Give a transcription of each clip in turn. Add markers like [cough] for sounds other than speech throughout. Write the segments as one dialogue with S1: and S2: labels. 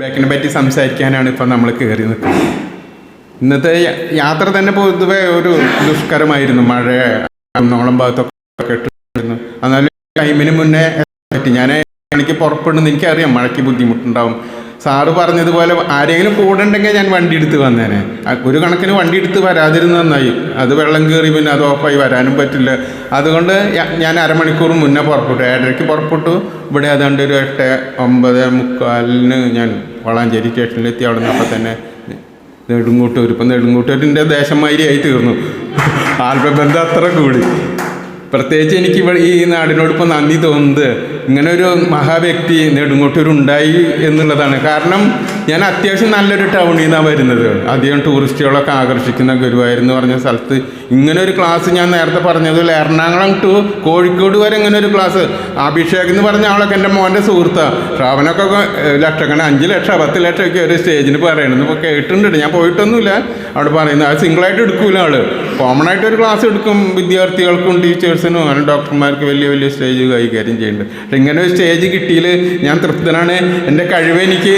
S1: ബാക്കിനെ പറ്റി സംസാരിക്കാനാണ് ഇപ്പം നമ്മൾ കയറി നിൽക്കുന്നത്. ഇന്നത്തെ യാത്ര തന്നെ പൊതുവെ ഒരു ദുഷ്കരമായിരുന്നു. മഴ കുന്നോളം ഭാഗത്തൊക്കെ ഇട്ടിരുന്നു എന്നാലും ടൈമിന് മുന്നേ പറ്റി. ഞാൻ എനിക്ക് പുറപ്പെടുന്നു എനിക്കറിയാം. മഴയ്ക്ക് ബുദ്ധിമുട്ടുണ്ടാവും. സാറ് പറഞ്ഞതുപോലെ ആരെങ്കിലും കൂടെ ഉണ്ടെങ്കിൽ ഞാൻ വണ്ടി എടുത്ത് വന്നേനെ. ഒരു കണക്കിന് വണ്ടി എടുത്ത് വരാതിരുന്ന നന്നായി. അത് വെള്ളം കയറി പിന്നെ അത് ഓഫായി വരാനും പറ്റില്ല. അതുകൊണ്ട് ഞാൻ അരമണിക്കൂർ മുന്നേ പുറപ്പെട്ടു. ഏഴരയ്ക്ക് പുറപ്പെട്ടു. ഇവിടെ ഏതാണ്ട് ഒരു എട്ട് ഒമ്പത് മുക്കാലിന് ഞാൻ വളാഞ്ചേരി സ്റ്റേഷനിലെത്തി. അവിടെ നിന്ന് അപ്പം തന്നെ നെടുങ്കൂട്ടൂർ. ഇപ്പം നെടുങ്കൂട്ടൂരിന്റെ ദേശമാതിരി ദേശമാതിരിയായി തീർന്നു. ആൽബബന്ധം അത്ര കൂടി. പ്രത്യേകിച്ച് എനിക്ക് ഇവിടെ ഈ നാടിനോട് ഇപ്പോൾ നന്ദി തോന്നുന്നത് ഇങ്ങനെ ഒരു മഹാവ്യക്തി നെടുങ്ങോട്ടൂർ ഉണ്ടായി എന്നുള്ളതാണ്. കാരണം ഞാൻ അത്യാവശ്യം നല്ലൊരു ടൗണിൽ നിന്നാണ് വരുന്നത്. അധികം ടൂറിസ്റ്റുകളൊക്കെ ആകർഷിക്കുന്ന ഗുരുവായൂർ എന്ന് പറഞ്ഞ സ്ഥലത്ത് ഇങ്ങനെ ഒരു ക്ലാസ് ഞാൻ നേരത്തെ പറഞ്ഞതുപോലെ എറണാകുളം ടു കോഴിക്കോട് വരെ ഇങ്ങനെ ഒരു ക്ലാസ് അഭിഷേക് എന്ന് പറഞ്ഞ ആളൊക്കെ എന്റെ മോന്റെ സുഹൃത്താണ് ശ്രാവണൊക്കെ ഏഹ്, ലക്ഷക്കണ അഞ്ച് ലക്ഷം പത്ത് ലക്ഷം ഒക്കെ ഒരു സ്റ്റേജിന് പറയണമെന്ന് ഇപ്പോൾ കേട്ടിട്ടുണ്ട്. ഞാൻ പോയിട്ടൊന്നുമില്ല. അവിടെ പറയുന്നത് അത് സിംഗിളായിട്ട് എടുക്കൂല ആൾ. കോമൺ ആയിട്ട് ഒരു ക്ലാസ് എടുക്കും വിദ്യാർത്ഥികൾക്കും ടീച്ചേഴ്സിനും അങ്ങനെ ഡോക്ടർമാർക്ക് വലിയ വലിയ സ്റ്റേജ് കൈകാര്യം ചെയ്യുന്നുണ്ട്. പക്ഷെ ഇങ്ങനെ ഒരു സ്റ്റേജ് കിട്ടിയിൽ ഞാൻ തൃപ്തനാണ്. എന്റെ കഴിവ് എനിക്ക്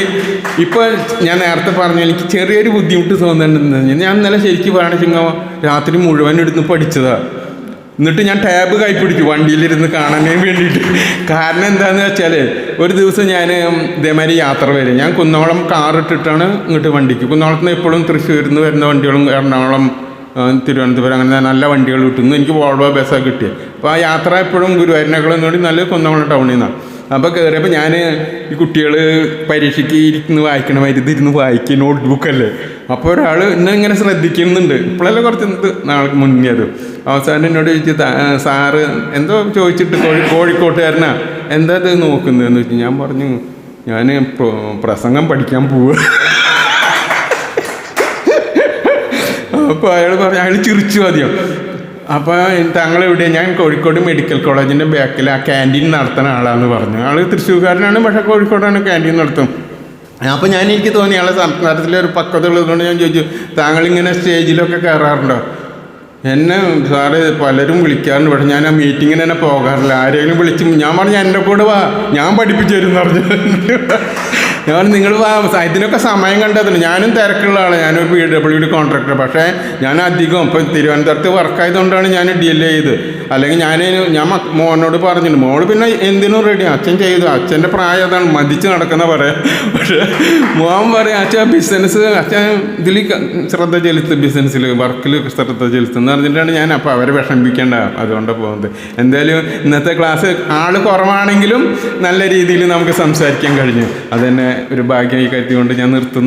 S1: ഇപ്പോൾ ഞാൻ നേരത്തെ പറഞ്ഞു എനിക്ക് ചെറിയൊരു ബുദ്ധിമുട്ട് തോന്നുന്നുണ്ടെന്ന്. ഞാൻ ഇന്നലെ ശരിക്കും ചിങ്ങ രാത്രി മുഴുവൻ എടുത്ത് പഠിച്ചതാണ് എന്നിട്ട് ഞാൻ ടാബ് കൈ പിടിച്ചു വണ്ടിയിലിരുന്ന് കാണാനേ വേണ്ടിയിട്ട്. കാരണം എന്താണെന്ന് വെച്ചാൽ ഒരു ദിവസം ഞാൻ ഇതേമാതിരി യാത്ര വരും ഞാൻ കുന്നോളം കാറിട്ടിട്ടാണ് ഇങ്ങോട്ട് വണ്ടിക്ക്. കുന്നോളത്ത് നിന്ന് എപ്പോഴും തൃശ്ശൂരിൽ നിന്ന് വരുന്ന വണ്ടികളും എറണാകുളം തിരുവനന്തപുരം അങ്ങനെ നല്ല വണ്ടികൾ കിട്ടുന്നു എനിക്ക് വോൾവോ ബസ്സാണ് കിട്ടിയത് അപ്പോൾ ആ യാത്ര എപ്പോഴും ഗുരുവായൂരിനേക്കാളും കൂടി നല്ല കുന്നോളം ടൗണിൽ നിന്നാണ് അപ്പോൾ കയറിയപ്പോൾ ഞാൻ ഈ കുട്ടികൾ പരീക്ഷയ്ക്ക് ഇരിക്കുന്ന വായിക്കണ മാതിരി ഇരുന്ന് വായിക്കുക നോട്ട് ബുക്കല്ലേ അപ്പോൾ ഒരാൾ എന്നെ ഇങ്ങനെ ശ്രദ്ധിക്കുന്നുണ്ട്. ഇപ്പോഴല്ലേ കുറച്ച് നാൾക്ക് അത് അവസാനം എന്നോട് ചോദിച്ചു "താ- ആ, സാറ് എന്തോ ചോദിച്ചിട്ട് കോഴി കോഴിക്കോട്ടുകാരനാ എന്താ ഇത് നോക്കുന്നതെന്ന് വെച്ച് ഞാൻ പറഞ്ഞു ഞാൻ പ്രസംഗം പഠിക്കാൻ പോവുക അപ്പോൾ അയാൾ പറഞ്ഞു അയാൾ ചിരിച്ചു ആദ്യം. അപ്പോൾ താങ്കൾ എവിടെ ഞാൻ കോഴിക്കോട് മെഡിക്കൽ കോളേജിന്റെ ബാക്കിൽ ആ ക്യാന്റീൻ നടത്തുന്ന ആളാന്ന് പറഞ്ഞു. ആൾ തൃശ്ശൂർക്കാരനാണ് പക്ഷേ കോഴിക്കോടാണ് ക്യാന്റീൻ നടത്തും. അപ്പോൾ ഞാൻ എനിക്ക് തോന്നി ആളെ ഒരു പക്വത ഉള്ളതുകൊണ്ട് ഞാൻ ചോദിച്ചു താങ്കൾ ഇങ്ങനെ സ്റ്റേജിലൊക്കെ കയറാറുണ്ടോ എന്നെ സാറ് പലരും വിളിക്കാറുണ്ട്. പക്ഷെ ഞാൻ ആ മീറ്റിങ്ങിന് തന്നെ പോകാറില്ല. ആരെങ്കിലും വിളിച്ച് ഞാൻ പറഞ്ഞു എന്റെ കൂടെ വാ. ഞാൻ പഠിപ്പിച്ചു തരും പറഞ്ഞു. [laughs] ഞാൻ നിങ്ങൾ ഇതിനൊക്കെ സമയം കണ്ടതിന് ഞാനും തിരക്കുള്ള ആളാണ് ഞാനൊരു പി ഡബ്ല്യു ഡി കോൺട്രാക്ടർ പക്ഷേ ഞാൻ അധികം ഇപ്പം തിരുവനന്തപുരത്ത് വർക്കായതുകൊണ്ടാണ് ഞാൻ ഡി എൽ എ ചെയ്ത് അല്ലെങ്കിൽ ഞാൻ ഞാൻ മോനോട് പറഞ്ഞിട്ടുണ്ട് മോൾ പിന്നെ എന്തിനും റെഡി അച്ഛൻ ചെയ്തു. അച്ഛന്റെ പ്രായം അതാണ്. മതിച്ച് നടക്കുന്ന പറയാം. പക്ഷേ മോൻ പറയും അച്ഛൻ ബിസിനസ് അച്ഛൻ ഇതിൽ ശ്രദ്ധ ചെലുത്തും ബിസിനസ്സിൽ വർക്കിൽ ശ്രദ്ധ ചെലുത്തുന്ന പറഞ്ഞിട്ടാണ് ഞാൻ അപ്പോൾ അവരെ വിഷമിപ്പിക്കേണ്ട അതുകൊണ്ട് പോകുന്നത്. എന്തായാലും ഇന്നത്തെ ക്ലാസ് ആൾ കുറവാണെങ്കിലും നല്ല രീതിയിൽ നമുക്ക് സംസാരിക്കാൻ കഴിഞ്ഞു. അതുതന്നെ ഒരു ഭാഗ്യം ഈ കരുത്തിക്കൊണ്ട് ഞാൻ നിർത്തുന്നു.